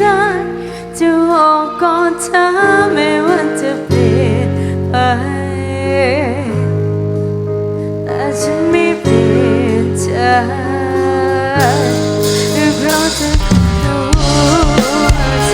จ จะบอกก่อนเธอไม่ว่าจะเปลี่ยนไปแต่ฉันไม่เปลี่ยนใจเพราะเธอรู้ใจ